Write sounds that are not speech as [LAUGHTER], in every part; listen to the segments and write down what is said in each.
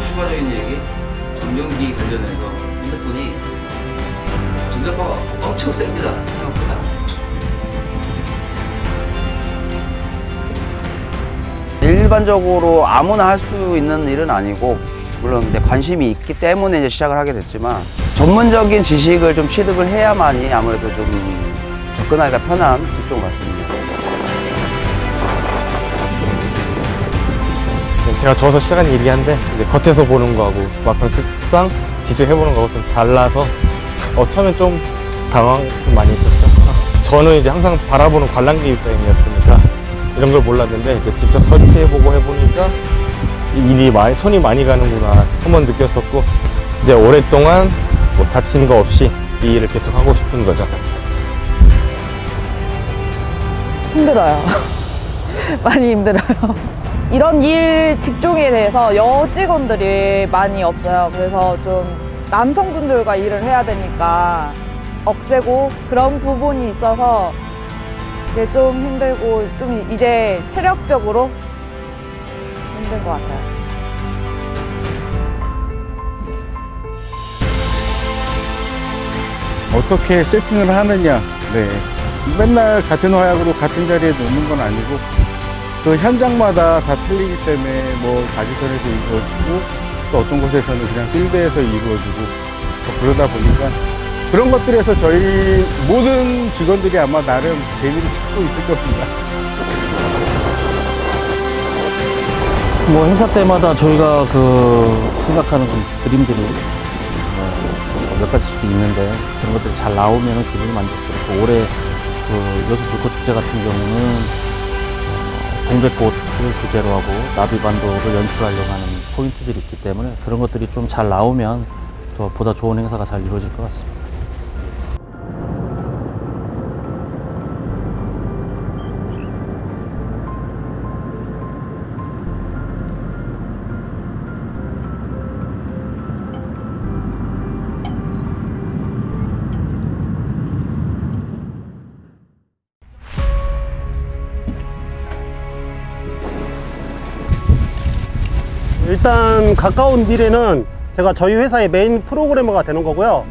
추가적인 얘기 전용기 관련해서 핸드폰이 전자파가 엄청 셉니다 생각보다 일반적으로 아무나 할 수 있는 일은 아니고 물론 이제 관심이 있기 때문에 이제 시작을 하게 됐지만 전문적인 지식을 좀 취득을 해야만이 아무래도 좀 접근하기가 편한 직종 같습니다. 제가 줘서 시작한 일이긴 한데 겉에서 보는 거하고 막상 실상 직접 해보는 거하고 좀 달라서 어, 처음엔 좀 당황 좀 많이 있었죠. 저는 이제 항상 바라보는 관람객 입장이었으니까 이런 걸 몰랐는데 이제 직접 설치해보고 해보니까 이 일이 많이 손이 많이 가는구나 한번 느꼈었고 이제 오랫동안 뭐 다치는 거 없이 이 일을 계속 하고 싶은 거죠. 힘들어요. [LAUGHS] 많이 힘들어요. 이런 일 직종에 대해서 여직원들이 많이 없어요. 그래서 좀 남성분들과 일을 해야 되니까 억세고 그런 부분이 있어서 이제 좀 힘들고 좀 이제 체력적으로 힘든 것 같아요. 어떻게 세팅을 하느냐. 네. 맨날 같은 화약으로 같은 자리에 놓는 건 아니고 그 현장마다 다 틀리기 때문에 뭐 가지선에서 이루어지고 또 어떤 곳에서는 그냥 필드에서 이루어지고 또 그러다 보니까 그런 것들에서 저희 모든 직원들이 아마 나름 재미를 찾고 있을 겁니다. 뭐 행사 때마다 저희가 그 생각하는 그 그림들이 어, 몇 가지씩 있는데 그런 것들이 잘 나오면 기분이 만족스럽고 올해 그 여수 불꽃 축제 같은 경우는 어, 동백꽃을 주제로 하고 나비반도를 연출하려고 하는 포인트들이 있기 때문에 그런 것들이 좀 잘 나오면 더 보다 좋은 행사가 잘 이루어질 것 같습니다. 일단 가까운 미래는 제가 저희 회사의 메인 프로그래머가 되는 거고요.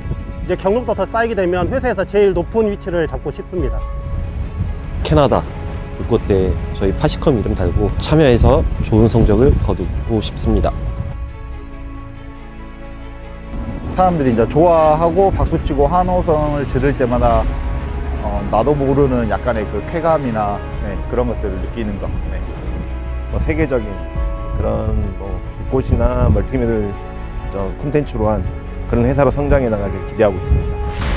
이제 경력도 더 쌓이게 되면 회사에서 제일 높은 위치를 잡고 싶습니다. 캐나다 불꽃대 저희 파시컴 이름 달고 참여해서 좋은 성적을 거두고 싶습니다. 사람들이 이제 좋아하고 박수치고 환호성을 지를 때마다 어, 나도 모르는 약간의 그 쾌감이나 네, 그런 것들을 느끼는 것. 네. 뭐 세계적인 그런 뭐 불꽃이나 멀티미들 저 콘텐츠로 한 그런 회사로 성장해 나가길 기대하고 있습니다.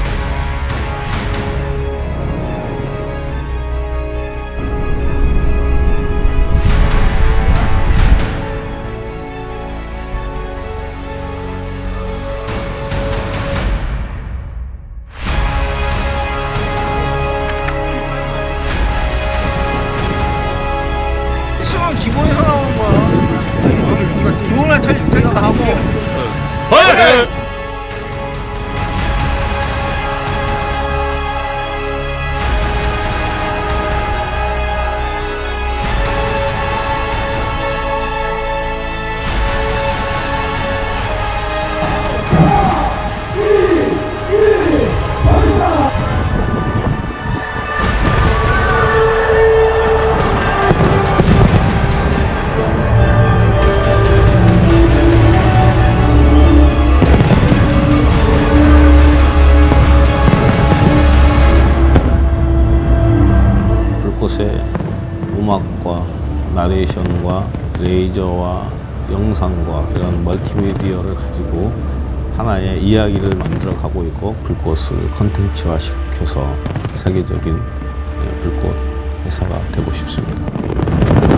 불꽃의 음악과 나레이션과 레이저와 영상과 이런 멀티미디어를 가지고 하나의 이야기를 만들어 가고 있고 불꽃을 컨텐츠화 시켜서 세계적인 예, 불꽃 회사가 되고 싶습니다.